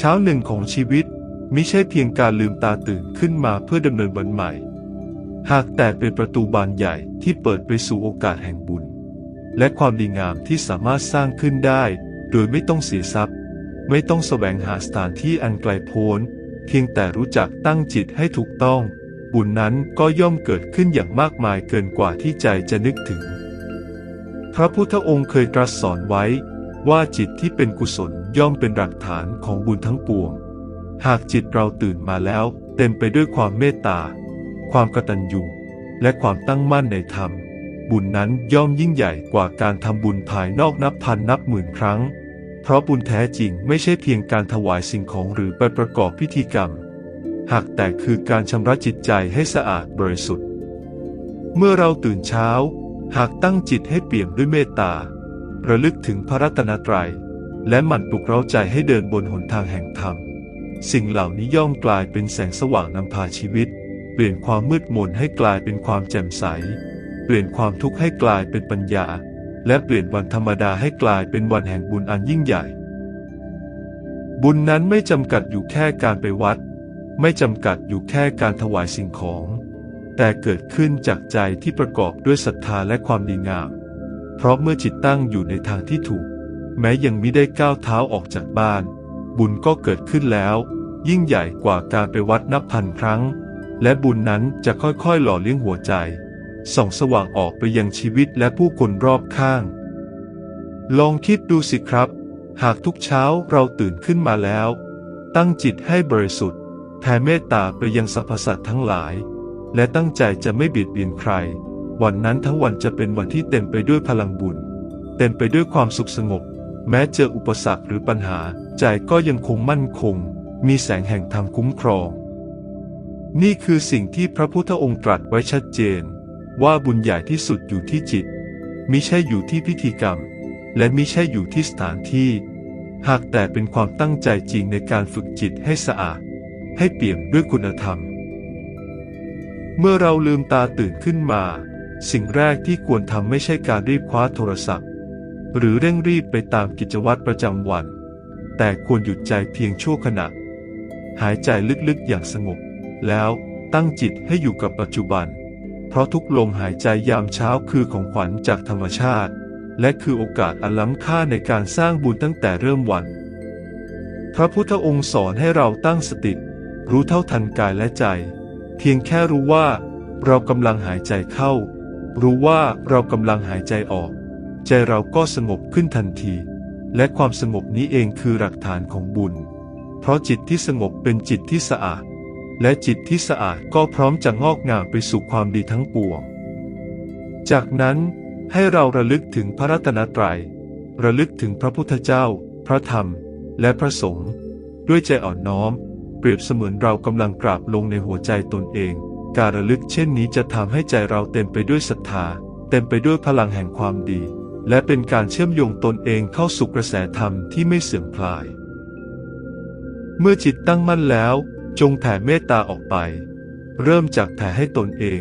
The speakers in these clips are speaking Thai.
เช้าหนึ่งของชีวิตมิใช่เพียงการลืมตาตื่นขึ้นมาเพื่อดำเนินวันใหม่ หากแต่เป็นประตูบานใหญ่ที่เปิดไปสู่โอกาสแห่งบุญ และความดีงามที่สามารถสร้างขึ้นได้ โดยไม่ต้องเสียทรัพย์ ไม่ต้องแสวงหาสถานที่อันไกลโพ้น เพียงแต่รู้จักตั้งจิตให้ถูกต้อง บุญนั้นก็ย่อมเกิดขึ้นอย่างมากมายเกินกว่าที่ใจจะนึกถึง พระพุทธองค์เคยตรัสสอนไว้ ว่าจิตที่เป็นกุศลย่อมเป็นหลักฐานของบุญทั้งปวง หากจิตเราตื่นมาแล้วเต็มไปด้วยความเมตตา ความกตัญญู และความตั้งมั่นในธรรม บุญนั้นย่อมยิ่งใหญ่กว่าการทำบุญภายนอกนับพันนับหมื่นครั้ง เพราะบุญแท้จริงไม่ใช่เพียงการถวายสิ่งของหรือไปประกอบพิธีกรรม หากแต่คือการชำระจิตใจให้สะอาดบริสุทธิ์ เมื่อเราตื่นเช้า หากตั้งจิตให้เปี่ยมด้วยเมตตา ระลึกถึงพระรัตนตรัย และหมั่นปลุกเร้าใจให้เดินบนหนทางแห่งธรรม สิ่งเหล่านี้ย่อมกลายเป็นแสงสว่างนำพาชีวิต เปลี่ยนความมืดมนให้กลายเป็นความแจ่มใส เปลี่ยนความทุกข์ให้กลายเป็นปัญญา และเปลี่ยนวันธรรมดาให้กลายเป็นวันแห่งบุญอันยิ่งใหญ่ บุญนั้นไม่จำกัดอยู่แค่การไปวัด ไม่จำกัดอยู่แค่การถวายสิ่งของ แต่เกิดขึ้นจากใจที่ประกอบด้วยศรัทธาและความดีงาม เพราะเมื่อจิตตั้งอยู่ในทางที่ถูก แม้ยังมิได้ก้าวเท้าออกจากบ้าน บุญก็เกิดขึ้นแล้ว ยิ่งใหญ่กว่าการไปวัดนับพันครั้ง และบุญนั้นจะค่อยๆ หล่อเลี้ยงหัวใจ ส่องสว่างออกไปยังชีวิตและผู้คนรอบข้าง ลองคิดดูสิครับ หากทุกเช้าเราตื่นขึ้นมาแล้ว ตั้งจิตให้บริสุทธิ์แผ่เมตตาไปยังสรรพสัตว์ทั้งหลาย และตั้งใจจะไม่เบียดเบียนใคร วันนั้นทั้งวันจะเป็นวันที่เต็มไปด้วยพลังบุญ เต็มไปด้วยความสุขสงบ แม้เจออุปสรรคหรือปัญหา ใจก็ยังคงมั่นคง มีแสงแห่งธรรมคุ้มครอง นี่คือสิ่งที่พระพุทธองค์ตรัสไว้ชัดเจน ว่าบุญใหญ่ที่สุดอยู่ที่จิตมิใช่อยู่ที่พิธีกรรม และมิใช่อยู่ที่สถานที่ หากแต่เป็นความตั้งใจจริงในการฝึกจิตให้สะอาด ให้เปี่ยมด้วยคุณธรรม เมื่อเราลืมตาตื่นขึ้นมา สิ่งแรกที่ควรทำไม่ใช่การรีบคว้าโทรศัพท์ หรือเร่งรีบไปตามกิจวัตรประจำวัน แต่ควรหยุดใจเพียงชั่วขณะ หายใจลึกๆอย่างสงบ แล้วตั้งจิตให้อยู่กับปัจจุบัน เพราะทุกลมหายใจยามเช้าคือของขวัญจากธรรมชาติ และคือโอกาสอันล้ำค่าในการสร้างบุญตั้งแต่เริ่มวัน พระพุทธองค์สอนให้เราตั้งสติรู้เท่าทันกายและใจ เพียงแค่รู้ว่าเรากำลังหายใจเข้า รู้ว่าเรากำลังหายใจออก ใจเราก็สงบขึ้นทันที และความสงบนี้เองคือหลักฐานของบุญ เพราะจิตที่สงบเป็นจิตที่สะอาด และจิตที่สะอาดก็พร้อมจะงอกงามไปสู่ความดีทั้งปวง จากนั้นให้เราระลึกถึงพระรัตนตรัย ระลึกถึงพระพุทธเจ้า พระธรรม และพระสงฆ์ด้วยใจอ่อนน้อม เปรียบเสมือนเรากำลังกราบลงในหัวใจตนเอง การระลึกเช่นนี้จะทำให้ใจเราเต็มไปด้วยศรัทธา เต็มไปด้วยพลังแห่งความดี และเป็นการเชื่อมโยงตนเองเข้าสู่กระแสธรรมที่ไม่เสื่อมคลาย เมื่อจิตตั้งมั่นแล้ว จงแผ่เมตตาออกไป เริ่มจากแผ่ให้ตนเอง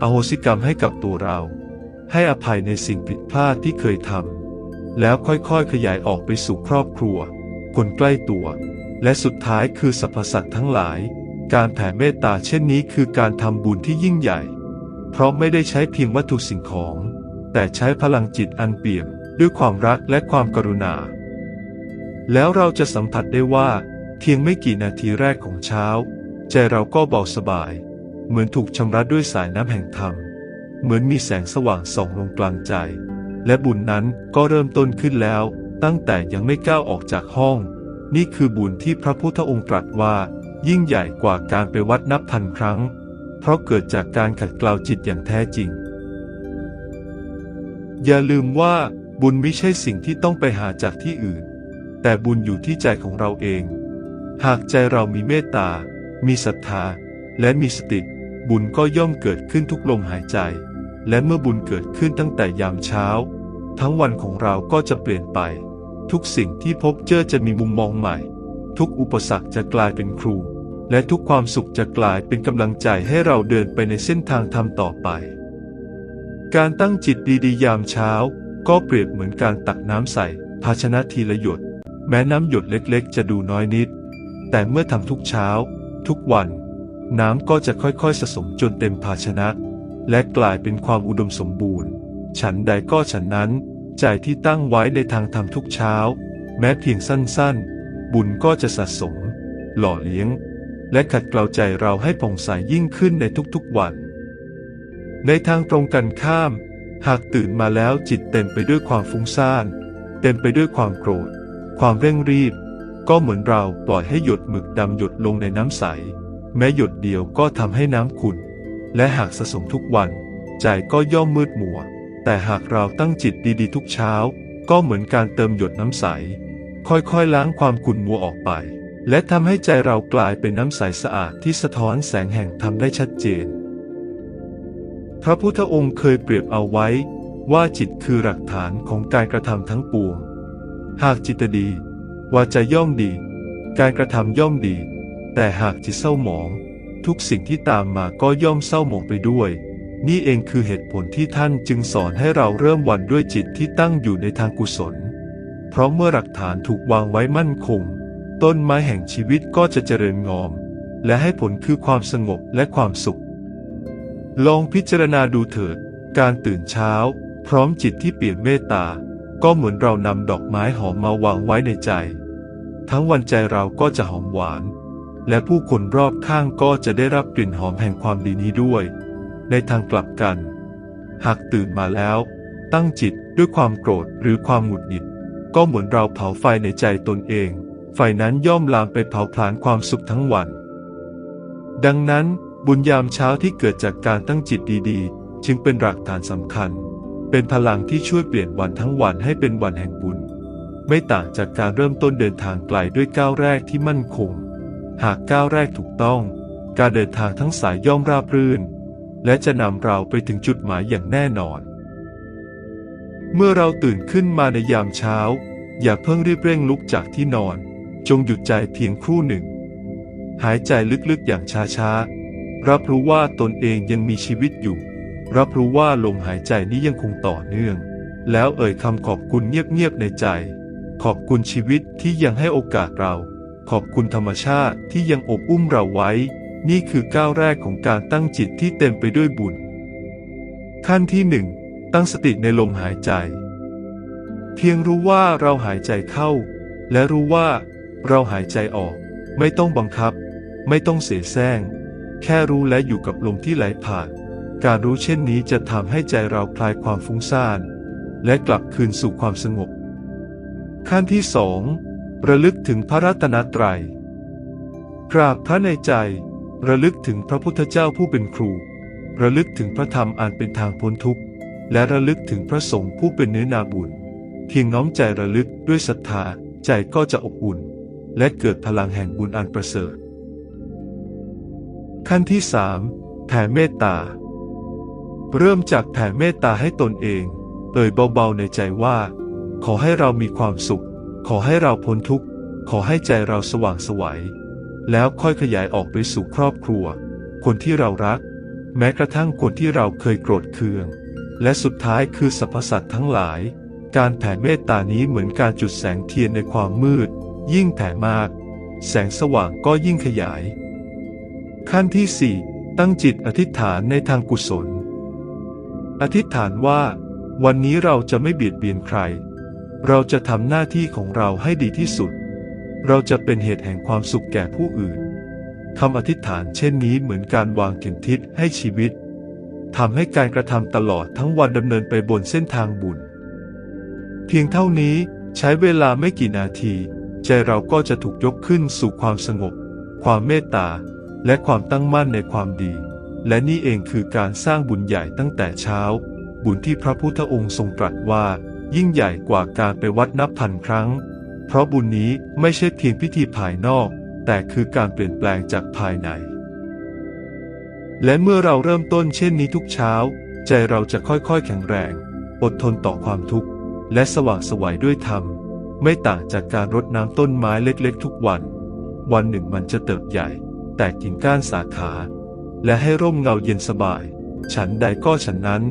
อโหสิกรรมให้กับตัวเรา ให้อภัยในสิ่งผิดพลาดที่เคยทำแล้วค่อยๆขยายออกไปสู่ครอบครัว คนใกล้ตัว และสุดท้ายคือสรรพสัตว์ทั้งหลาย การแผ่เมตตาเช่นนี้คือการทำบุญที่ยิ่งใหญ่ เพราะไม่ได้ใช้เพียงวัตถุสิ่งของ แต่ใช้พลังจิตอันเปี่ยมด้วยความรักและความกรุณา แล้วเราจะสัมผัสได้ว่า เพียงไม่กี่นาทีแรกของเช้า ใจเราก็เบาสบาย เหมือนถูกชำระด้วยสายน้ำแห่งธรรม เหมือนมีแสงสว่างส่องลงกลางใจ และบุญนั้นก็เริ่มต้นขึ้นแล้ว ตั้งแต่ยังไม่ก้าวออกจากห้อง นี่คือบุญที่พระพุทธองค์ตรัสว่า ยิ่งใหญ่กว่าการไปวัดนับพันครั้ง เพราะเกิดจากการขัดเกลาจิตอย่างแท้จริง อย่าลืมว่าบุญไม่ใช่สิ่งที่ต้องไปหาจากที่อื่น แต่บุญอยู่ที่ใจของเราเอง หากใจเรามีเมตตา มีศรัทธา และมีสติ บุญก็ย่อมเกิดขึ้นทุกลมหายใจ และเมื่อบุญเกิดขึ้นตั้งแต่ยามเช้า ทั้งวันของเราก็จะเปลี่ยนไป ทุกสิ่งที่พบเจอจะมีมุมมองใหม่ ทุกอุปสรรคจะกลายเป็นครู และทุกความสุขจะกลายเป็นกำลังใจให้เราเดินไปในเส้นทางธรรมต่อไป การตั้งจิตดีๆ ยามเช้า ก็เปรียบเหมือนการตักน้ำใส่ ภาชนะทีละหยด แม้น้ำหยดเล็กๆ จะดูน้อยนิด แต่เมื่อทำทุกเช้า ทุกวัน น้ำก็จะค่อยๆ สะสมจนเต็มภาชนะ และกลายเป็นความอุดมสมบูรณ์ ฉันใดก็ฉันนั้น ใจที่ตั้งไว้ในทางธรรมทุกเช้า แม้เพียงสั้นๆ บุญก็จะสะสม หล่อเลี้ยง และขัดเกลาใจเราให้ผ่องใสยิ่งขึ้นในทุกๆวัน ในทางตรงกันข้าม หากตื่นมาแล้วจิตเต็มไปด้วยความฟุ้งซ่าน เต็มไปด้วยความโกรธ ความเร่งรีบ ก็เหมือนเราปล่อยให้หยดหมึกดำหยดลงในน้ำใส แม้หยดเดียวก็ทำให้น้ำขุ่นและหากสะสมทุกวัน ใจก็ย่อมมืดมัว แต่หากเราตั้งจิตดีๆ ทุกเช้า ก็เหมือนการเติมหยดน้ำใส ค่อยๆล้างความขุ่นมัวออกไป และทำให้ใจเรากลายเป็นน้ำใสสะอาดที่สะท้อนแสงแห่งธรรมได้ชัดเจน พระพุทธองค์เคยเปรียบเอาไว้ ว่าจิตคือหลักฐานของการกระทำทั้งปวง หากจิตดี วาจาย่อมดี การกระทำย่อมดี แต่หากจิตเศร้าหมอง ทุกสิ่งที่ตามมาก็ย่อมเศร้าหมองไปด้วยนี่เองคือเหตุผลที่ท่านจึงสอนให้เราเริ่มวันด้วยจิตที่ตั้งอยู่ในทางกุศล เพราะเมื่อหลักฐานถูกวางไว้มั่นคง ต้นไม้แห่งชีวิตก็จะเจริญงอม และให้ผลคือความสงบและความสุข ลองพิจารณาดูเถิด การตื่นเช้า พร้อมจิตที่เปลี่ยมเมตตา ก็เหมือนเรานำดอกไม้หอมมาวางไว้ในใจ ทั้งวันใจเราก็จะหอมหวาน และผู้คนรอบข้างก็จะได้รับกลิ่นหอมแห่งความดีนี้ด้วย ในทางกลับกัน หากตื่นมาแล้ว ตั้งจิตด้วยความโกรธหรือความหงุดหงิด ก็เหมือนเราเผาไฟในใจตนเอง ไฟนั้นย่อมลามไปเผาผลาญความสุขทั้งวัน ดังนั้นบุญยามเช้าที่เกิดจากการตั้งจิตดีๆ จึงเป็นหลักฐานสำคัญ เป็นพลังที่ช่วยเปลี่ยนวันทั้งวันให้เป็นวันแห่งบุญ ไม่ต่างจากการเริ่มต้นเดินทางไกลด้วยก้าวแรกที่มั่นคง หากก้าวแรกถูกต้อง การเดินทางทั้งสายย่อมราบรื่น และจะนำเราไปถึงจุดหมายอย่างแน่นอน เมื่อเราตื่นขึ้นมาในยามเช้า อย่าเพิ่งรีบเร่งลุกจากที่นอน จงหยุดใจเพียงครู่หนึ่ง หายใจลึกๆอย่างช้าๆ รับรู้ว่าตนเองยังมีชีวิตอยู่ รับรู้ว่าลมหายใจนี้ยังคงต่อเนื่อง แล้วเอ่ยคำขอบคุณเงียบๆในใจ ขอบคุณชีวิตที่ยังให้โอกาสเรา ขอบคุณธรรมชาติที่ยังอบอุ้มเราไว้ นี่คือก้าวแรกของการตั้งจิตที่เต็มไปด้วยบุญ ขั้นที่หนึ่งตั้งสติในลมหายใจ เพียงรู้ว่าเราหายใจเข้า และรู้ว่าเราหายใจออก ไม่ต้องบังคับ ไม่ต้องเสแสร้งแค่รู้และอยู่กับลมที่ไหลผ่าน การรู้เช่นนี้จะทำให้ใจเราคลายความฟุ้งซ่าน และกลับคืนสู่ความสงบ ขั้นที่สองระลึกถึงพระรัตนตรัยกราบพระในใจ ระลึกถึงพระพุทธเจ้าผู้เป็นครู ระลึกถึงพระธรรมอันเป็นทางพ้นทุกข์ และระลึกถึงพระสงฆ์ผู้เป็นเนื้อนาบุญ เพียงน้อมใจระลึกด้วยศรัทธาใจก็จะอบอุ่น และเกิดพลังแห่งบุญอันประเสริฐ ขั้นที่สามแผ่เมตตา เริ่มจากแผ่เมตตาให้ตนเองเอ่ยเบาๆในใจว่า ขอให้เรามีความสุข ขอให้เราพ้นทุกข์ ขอให้ใจเราสว่างไสวัย แล้วค่อยขยายออกไปสู่ครอบครัว คนที่เรารัก แม้กระทั่งคนที่เราเคยโกรธเคือง และสุดท้ายคือสรรพสัตว์ทั้งหลาย การแผ่เมตตานี้เหมือนการจุดแสงเทียนในความมืด ยิ่งแผ่มาก แสงสว่างก็ยิ่งขยาย ขั้นที่สี่ตั้งจิตอธิษฐานในทางกุศล อธิษฐานว่า วันนี้เราจะไม่เบียดเบียนใคร เราจะทำหน้าที่ของเราให้ดีที่สุด เราจะเป็นเหตุแห่งความสุขแก่ผู้อื่นคำอธิษฐานเช่นนี้เหมือนการวางเข็มทิศให้ชีวิตทำให้การกระทำตลอดทั้งวันดำเนินไปบนเส้นทางบุญ เพียงเท่านี้ใช้เวลาไม่กี่นาที ใจเราก็จะถูกยกขึ้นสู่ความสงบ ความเมตตา และความตั้งมั่นในความดี และนี่เองคือการสร้างบุญใหญ่ตั้งแต่เช้า บุญที่พระพุทธองค์ทรงตรัสว่า ยิ่งใหญ่กว่าการไปวัดนับพันครั้ง เพราะบุญนี้ไม่ใช่เพียงพิธีภายนอก แต่คือการเปลี่ยนแปลงจากภายใน และเมื่อเราเริ่มต้นเช่นนี้ทุกเช้า ใจเราจะค่อยๆ แข็งแรง อดทนต่อความทุกข์ และสว่างสวัยด้วยธรรม ไม่ต่างจากการรดน้ำต้นไม้เล็กๆ ทุกวัน วันหนึ่งมันจะเติบใหญ่ แตกกิ่งก้านสาขา และให้ร่มเงาเย็นสบาย ฉันใดก็ฉันนั้น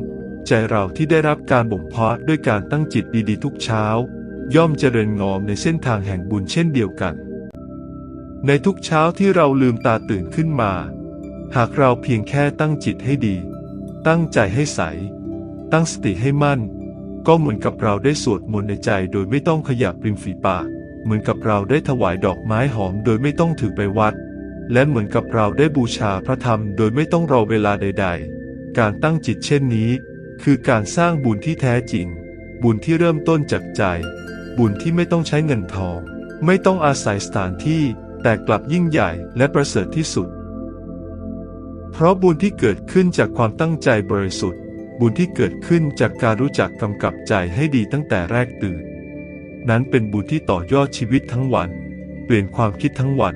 ใจเราที่ได้รับการบ่มเพาะด้วยการตั้งจิตดีๆ ทุกเช้า ย่อมเจริญงอมในเส้นทางแห่งบุญเช่นเดียวกัน ในทุกเช้าที่เราลืมตาตื่นขึ้นมา หากเราเพียงแค่ตั้งจิตให้ดี ตั้งใจให้ใส ตั้งสติให้มั่น ก็เหมือนกับเราได้สวดมนต์ในใจโดยไม่ต้องขยับริมฝีปาก เหมือนกับเราได้ถวายดอกไม้หอมโดยไม่ต้องถือไปวัด และเหมือนกับเราได้บูชาพระธรรมโดยไม่ต้องรอเวลาใด ๆ การตั้งจิตเช่นนี้ คือการสร้างบุญที่แท้จริง บุญที่เริ่มต้นจากใจ บุญที่ไม่ต้องใช้เงินทอง ไม่ต้องอาศัยสถานที่ แต่กลับยิ่งใหญ่และประเสริฐที่สุด เพราะบุญที่เกิดขึ้นจากความตั้งใจบริสุทธิ์ บุญที่เกิดขึ้นจากการรู้จักกำกับใจให้ดีตั้งแต่แรกตื่น นั้นเป็นบุญที่ต่อยอดชีวิตทั้งวัน เปลี่ยนความคิดทั้งวัน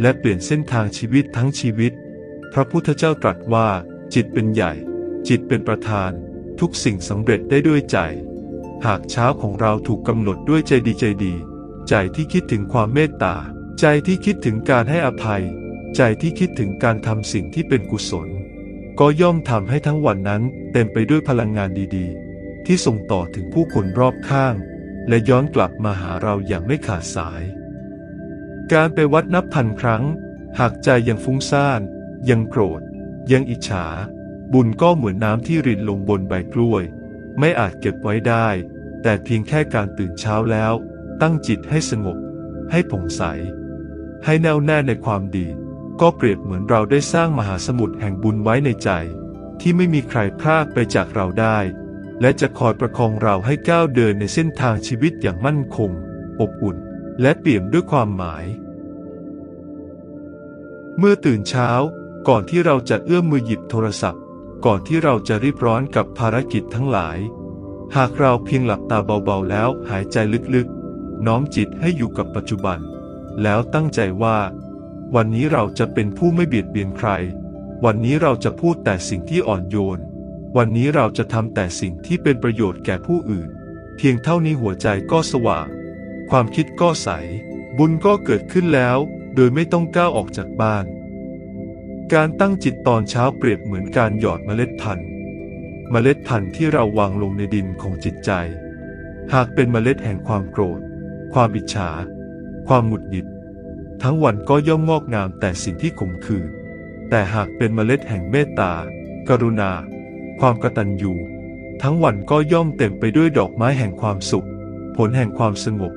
และเปลี่ยนเส้นทางชีวิตทั้งชีวิต พระพุทธเจ้าตรัสว่า จิตเป็นใหญ่ จิตเป็นประธาน ทุกสิ่งสำเร็จได้ด้วยใจ หากเช้าของเราถูกกำหนดด้วยใจดีใจดี ใจที่คิดถึงความเมตตา ใจที่คิดถึงการให้อภัย ใจที่คิดถึงการทำสิ่งที่เป็นกุศล ก็ย่อมทำให้ทั้งวันนั้นเต็มไปด้วยพลังงานดีๆ ที่ส่งต่อถึงผู้คนรอบข้าง และย้อนกลับมาหาเราอย่างไม่ขาดสาย การไปวัดนับพันครั้ง หากใจยังฟุ้งซ่าน ยังโกรธ ยังอิจฉา บุญก็เหมือนน้ำที่รินลงบนใบกล้วย ไม่อาจเก็บไว้ได้ แต่เพียงแค่การตื่นเช้าแล้ว ตั้งจิตให้สงบ ให้ผ่องใส ให้แน่วแน่ในความดี ก็เปรียบเหมือนเราได้สร้างมหาสมุทรแห่งบุญไว้ในใจ ที่ไม่มีใครพรากไปจากเราได้ และจะคอยประคองเราให้ก้าวเดินในเส้นทางชีวิตอย่างมั่นคง อบอุ่น และเปี่ยมด้วยความหมาย เมื่อตื่นเช้า ก่อนที่เราจะเอื้อมมือหยิบโทรศัพท์ ก่อนที่เราจะรีบร้อนกับภารกิจทั้งหลาย หากเราเพียงหลับตาเบาๆแล้วหายใจลึกๆ น้อมจิตให้อยู่กับปัจจุบัน แล้วตั้งใจว่า วันนี้เราจะเป็นผู้ไม่เบียดเบียนใคร วันนี้เราจะพูดแต่สิ่งที่อ่อนโยน วันนี้เราจะทำแต่สิ่งที่เป็นประโยชน์แก่ผู้อื่น เพียงเท่านี้หัวใจก็สว่าง ความคิดก็ใส บุญก็เกิดขึ้นแล้ว โดยไม่ต้องก้าวออกจากบ้าน การตั้งจิตตอนเช้าเปรียบเหมือนการหยอดเมล็ดพันธุ์ เมล็ดพันธุ์ที่เราวางลงในดินของจิตใจ หากเป็นเมล็ดแห่งความโกรธ ความอิจฉา ความหงุดหงิด ทั้งวันก็ย่อมงอกงามแต่สิ่งที่ขมขื่นแต่หากเป็นเมล็ดแห่งเมตตา กรุณา ความกตัญญู ทั้งวันก็ย่อมเต็มไปด้วยดอกไม้แห่งความสุข ผลแห่งความสงบ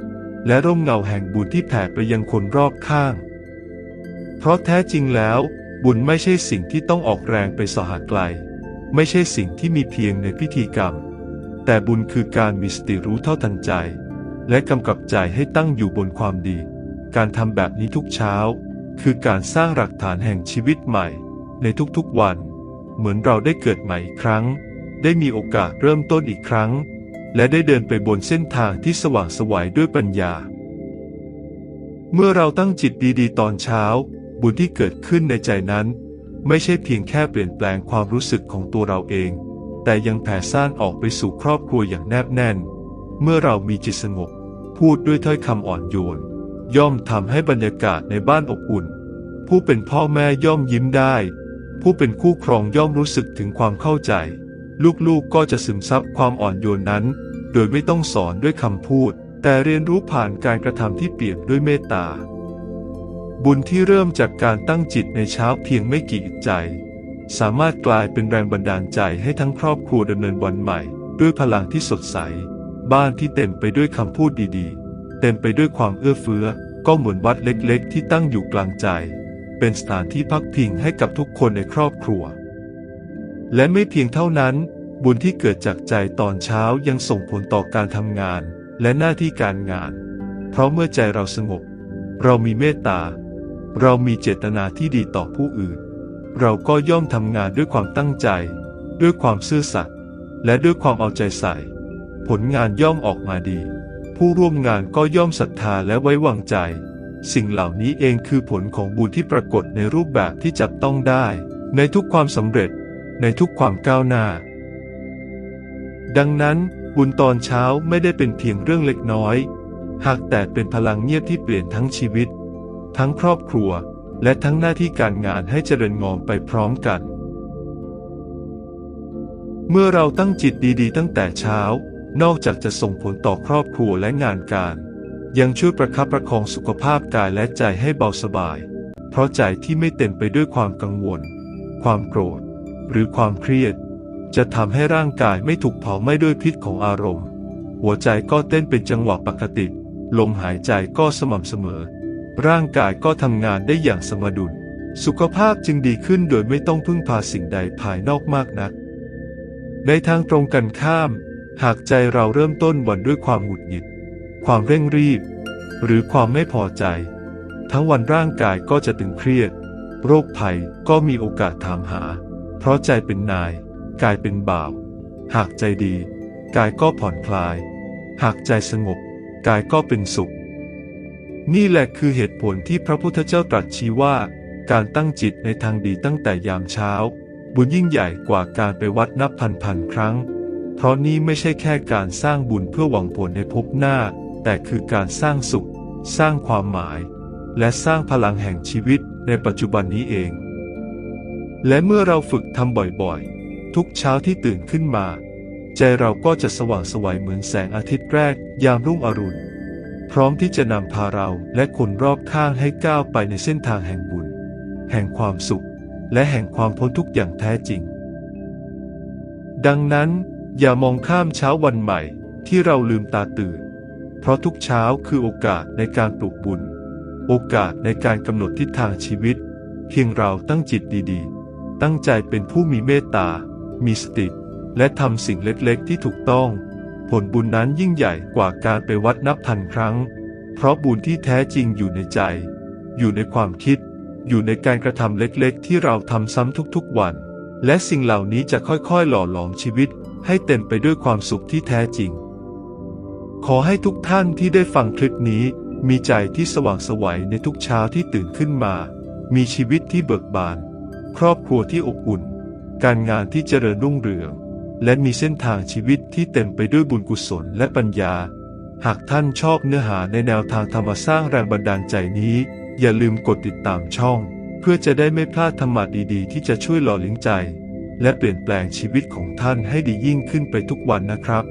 และร่มเงาแห่งบุญที่แผ่ไปยังคนรอบข้าง เพราะแท้จริงแล้ว บุญไม่ใช่สิ่งที่ต้องออกแรงไปสหาไกล ไม่ใช่สิ่งที่มีเพียงในพิธีกรรม แต่บุญคือการมีสติรู้เท่าทันใจ และกำกับใจให้ตั้งอยู่บนความดี การทำแบบนี้ทุกเช้า คือการสร้างหลักฐานแห่งชีวิตใหม่ ในทุกๆวัน เหมือนเราได้เกิดใหม่อีกครั้ง ได้มีโอกาสเริ่มต้นอีกครั้ง และได้เดินไปบนเส้นทางที่สว่างสวัยด้วยปัญญา เมื่อเราตั้งจิตดีๆ ตอนเช้า บุญที่เกิดขึ้นในใจนั้น ไม่ใช่เพียงแค่เปลี่ยนแปลงความรู้สึกของตัวเราเอง แต่ยังแผ่ซ่านออกไปสู่ครอบครัวอย่างแนบแน่น เมื่อเรามีจิตสงบพูดด้วยถ้อยคำอ่อนโยน ย่อมทำให้บรรยากาศในบ้านอบอุ่น ผู้เป็นพ่อแม่ย่อมยิ้มได้ ผู้เป็นคู่ครองย่อมรู้สึกถึงความเข้าใจ ลูกๆก็จะซึมซับความอ่อนโยนนั้น โดยไม่ต้องสอนด้วยคำพูด แต่เรียนรู้ผ่านการกระทำที่เปี่ยมด้วยเมตตา บุญที่เริ่มจากการตั้งจิตในเช้าเพียงไม่กี่ใจ สามารถกลายเป็นแรงบันดาลใจให้ทั้งครอบครัวดำเนินวันใหม่ ด้วยพลังที่สดใส บ้านที่เต็มไปด้วยคำพูดดีๆ เต็มไปด้วยความเอื้อเฟื้อ ก็เหมือนวัดเล็กๆ ที่ตั้งอยู่กลางใจ เป็นสถานที่พักพิงให้กับทุกคนในครอบครัว และไม่เพียงเท่านั้น บุญที่เกิดจากใจตอนเช้ายังส่งผลต่อการทำงานและหน้าที่การงาน เพราะเมื่อใจเราสงบ เรามีเมตตา เรามีเจตนาที่ดีต่อผู้อื่น เราก็ย่อมทำงานด้วยความตั้งใจ ด้วยความซื่อสัตย์และด้วยความเอาใจใส่ ผลงานย่อมออกมาดี ผู้ร่วมงานก็ย่อมศรัทธาและไว้วางใจ สิ่งเหล่านี้เองคือผลของบุญที่ปรากฏในรูปแบบที่จับต้องได้ ในทุกความสำเร็จ ในทุกความก้าวหน้า ดังนั้น บุญตอนเช้าไม่ได้เป็นเพียงเรื่องเล็กน้อย หากแต่เป็นพลังเงียบที่เปลี่ยนทั้งชีวิต ทั้งครอบครัว และทั้งหน้าที่การงานให้เจริญงอมไปพร้อมกัน เมื่อเราตั้งจิตดีๆ ตั้งแต่เช้า นอกจากจะส่งผลต่อครอบครัวและงานการ ยังช่วยประคับประคองสุขภาพกายและใจให้เบาสบาย เพราะใจที่ไม่เต็มไปด้วยความกังวล ความโกรธ หรือความเครียด จะทำให้ร่างกายไม่ถูกเผาไหม้ด้วยพิษของอารมณ์ หัวใจก็เต้นเป็นจังหวะปกติ ลมหายใจก็สม่ำเสมอ ร่างกายก็ทำงานได้อย่างสมดุล สุขภาพจึงดีขึ้นโดยไม่ต้องพึ่งพาสิ่งใดภายนอกมากนัก ในทางตรงกันข้าม หากใจเราเริ่มต้นวันด้วยความหงุดหงิด ความเร่งรีบ หรือความไม่พอใจ ทั้งวันร่างกายก็จะตึงเครียด โรคภัยก็มีโอกาสถามหา เพราะใจเป็นนาย กายเป็นบ่าว หากใจดี กายก็ผ่อนคลาย หากใจสงบ กายก็เป็นสุข นี่แหละคือเหตุผลที่พระพุทธเจ้าตรัสชี้ว่า การตั้งจิตในทางดีตั้งแต่ยามเช้า บุญยิ่งใหญ่กว่าการไปวัดนับพันพันครั้ง เพราะนี่ไม่ใช่แค่การสร้างบุญเพื่อหวังผลในภพหน้า แต่คือการสร้างสุข สร้างความหมาย และสร้างพลังแห่งชีวิตในปัจจุบันนี้เอง และเมื่อเราฝึกทำบ่อยๆ ทุกเช้าที่ตื่นขึ้นมา ใจเราก็จะสว่างไสวัยเหมือนแสงอาทิตย์แรก ยามรุ่งอรุณ พร้อมที่จะนำพาเราและคนรอบข้างให้ก้าวไปในเส้นทางแห่งบุญ แห่งความสุข และแห่งความพ้นทุกข์อย่างแท้จริง ดังนั้น อย่ามองข้ามเช้าวันใหม่ที่เราลืมตาตื่น เพราะทุกเช้าคือโอกาสในการปลูกบุญ โอกาสในการกำหนดทิศทางชีวิต เพียงเราตั้งจิตดีๆ ตั้งใจเป็นผู้มีเมตตา มีสติ และทำสิ่งเล็กๆ ที่ถูกต้อง ผลบุญนั้นยิ่งใหญ่กว่าการไปวัดนับพันครั้ง เพราะบุญที่แท้จริงอยู่ในใจ อยู่ในความคิด อยู่ในการกระทำเล็กๆ ที่เราทำซ้ำทุกๆวัน และสิ่งเหล่านี้จะค่อยๆ หล่อหลอมชีวิต ให้เต็มไปด้วยความสุขที่แท้จริง ขอให้ทุกท่านที่ได้ฟังคลิปนี้ มีใจที่สว่างไสวัยในทุกเช้าที่ตื่นขึ้นมา มีชีวิตที่เบิกบาน ครอบครัวที่อบอุ่น การงานที่เจริญรุ่งเรือง และมีเส้นทางชีวิตที่เต็มไปด้วยบุญกุศลและปัญญา หากท่านชอบเนื้อหาในแนวทางธรรมสร้างแรงบันดาลใจนี้ อย่าลืมกดติดตามช่อง เพื่อจะได้ไม่พลาดธรรมะดีๆ ที่จะช่วยหล่อเลี้ยงใจ และเปลี่ยนแปลงชีวิตของท่านให้ดียิ่งขึ้นไปทุกวันนะครับ